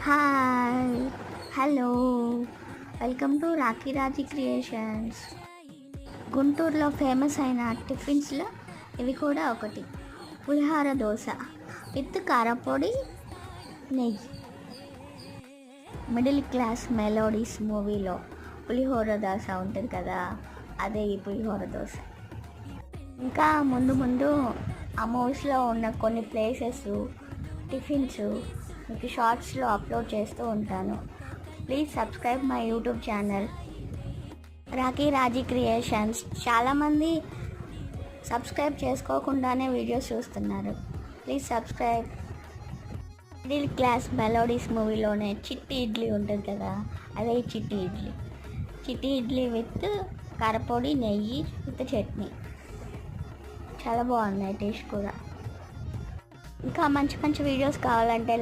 Hi hello welcome to Rakhi Raji creations గుంటూరులో famous అయిన టిఫిన్స్లో ఇవి కూడా ఒకటి. పులిహార దోశ విత్ కారపొడి నెయ్యి. మిడిల్ క్లాస్ మెలోడీస్ మూవీలో పులిహోర దోశ ఉంటుంది కదా అదే ఈ పులిహోర దోశ. ఇంకా ముందు ముందు ఆ మూవీస్లో ఉన్న కొన్ని ప్లేసెస్ టిఫిన్స్ మీకు షార్ట్స్లో అప్లోడ్ చేస్తూ ఉంటాను. Please subscribe my YouTube channel. Rakhi Raji creations. చాలామంది సబ్స్క్రైబ్ చేసుకోకుండానే వీడియోస్ చూస్తున్నారు. Please subscribe. Middle class melodies మూవీలోనే చిట్టి ఇడ్లీ ఉంటుంది కదా అదే చిట్టి ఇడ్లీ. చిట్టి ఇడ్లీ విత్ కారపొడి నెయ్యి విత్ చట్నీ. చాలా బాగున్నాయి టేస్ట్ కూడా. ఇంకా మంచి మంచి వీడియోస్ కావాలంటే